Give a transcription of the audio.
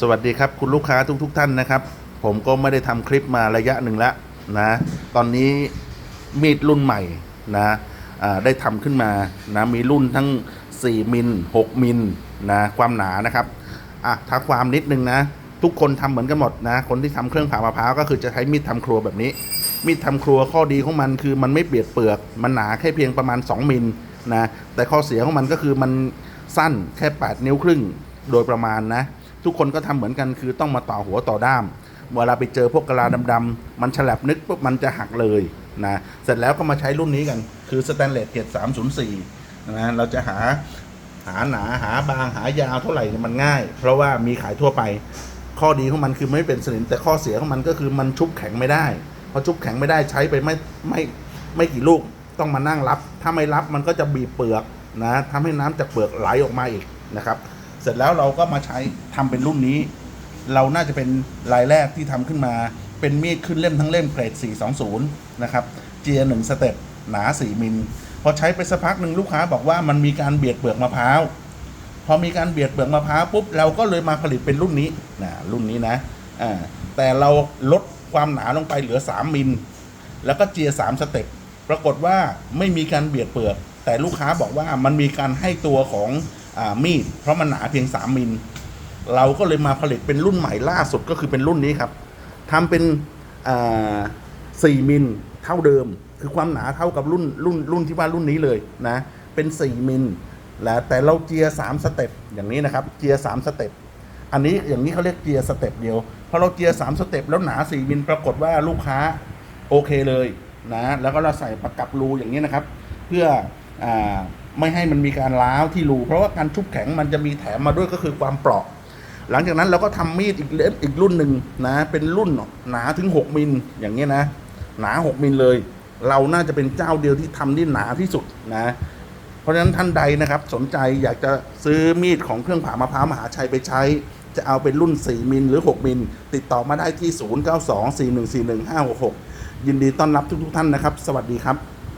สวัสดีครับคุณลูกค้าทุกๆทท่านนะครับ ผมก็ไม่ได้ทำคลิปมาระยะหนึ่งแล้วนะ ตอนนี้มีดรุ่นใหม่นะได้ทำขึ้นมานะมีรุ่นทั้ง 4 มิล 6 มิลนะความหนานะครับอะถ้าความนิดนึงนะ ทุกคนทำเหมือนกันหมดนะ คนที่ทำเครื่องผ่ามะพร้าวก็คือจะใช้มีดทำครัวแบบนี้ มีดทำครัวข้อดีของมันคือมันไม่เบียดเปลือก มันหนาแค่เพียงประมาณ 2 มิลนะแต่ข้อเสียของมันก็คือมันสั้นแค่ 8 นิ้วครึ่ง โดยประมาณนะ ทุกคนก็ทำเหมือนกันคือต้องมาต่อหัวต่อด้าม เวลาไปเจอพวกกะลาดำๆมันฉลับนึกปุ๊บมันจะหักเลยนะเสร็จแล้วก็มาใช้รุ่นนี้กัน คือสแตนเลสเกรด304นะเราจะหาหาหนาหาบางหายาวเท่าไหร่มันง่าย เพราะว่ามีขายทั่วไป ข้อดีของมันคือไม่เป็นสนิมแต่ข้อเสียของมันก็คือมันชุบแข็งไม่ได้พอชุบแข็งไม่ได้ใช้ไปไม่ไม่ไม่กี่ลูกต้องมานั่งรับ ถ้าไม่รับมันก็จะบีบเปลือกนะทำให้น้ำจากเปลือกไหลออกมาอีกนะครับ ร็จแล้วเราก็มาใช้ทำเป็นรุ่นนี้ เราน่าจะเป็นรายแรกที่ทำขึ้นมา เป็นมีดขึ้นเล่มทั้งเล่มเกรด420 นะครับเจียหนึ่งสเต็ปหนา 4 มิลพอใช้ไปสักพักหนึ่งลูกค้าบอกว่ามันมีการเบียดเปลือกมะพร้าวพอมีการเบียดเปลือกมะพร้าวปุ๊บเราก็เลยมาผลิตเป็นรุ่นนี้นะรุ่นนี้นะอ่าแต่เราลดความหนาลงไปเหลือ 3 มิลแล้วก็เจียสามสเต็ปปรากฏว่าไม่มีการเบียดเปลือก แต่ลูกค้าบอกว่ามันมีการให้ตัวของ มีดเพราะมันหนาเพียง 3 มิล เราก็เลยมาผลิตเป็นรุ่นใหม่ล่าสุดก็คือเป็นรุ่นนี้ครับทำเป็นอ่มิลเท่าเดิม คือความหนาเท่ากับรุ่นรุ่นรุ่นที่ว่ารุ่นนี้เลยนะ เป็น 4 มิลแล้วแต่เราเจีย3สเต็ปอย่างนี้นะครับ เจีย3สเต็ปอันนี้อย่างนี้เขาเรียกเจียสเต็ปเดียวพอเราเจีย3สเต็ปแล้วหนา4มิลปรากฏว่าลูกค้าโอเคเลยนะแล้วก็เราใส่ประกับรูอย่างนี้นะครับ เพื่ออ ไม่ให้มันมีการล้าวที่รูเพราะว่าการชุบแข็งมันจะมีแถมมาด้วยก็คือความเปราะ หลังจากนั้นเราก็ทำมีดอีกเล่มอีกรุ่นหนึ่งนะ เป็นรุ่นหนาถึง 6 มิลอย่างนี้ยนะ หนา 6 มิลเลย เราน่าจะเป็นเจ้าเดียวที่ทำได้หนาที่สุดนะ เพราะฉะนั้นท่านใดนะครับ สนใจอยากจะซื้อมีดของเครื่องผ่ามะพร้าวมหาชัยไปใช้ จะเอาเป็นรุ่น 4 มิลหรือ 6 มิล ติดต่อมาได้ที่ 0924141566 ยินดีต้อนรับทุกๆท่านนะครับ สวัสดีครับ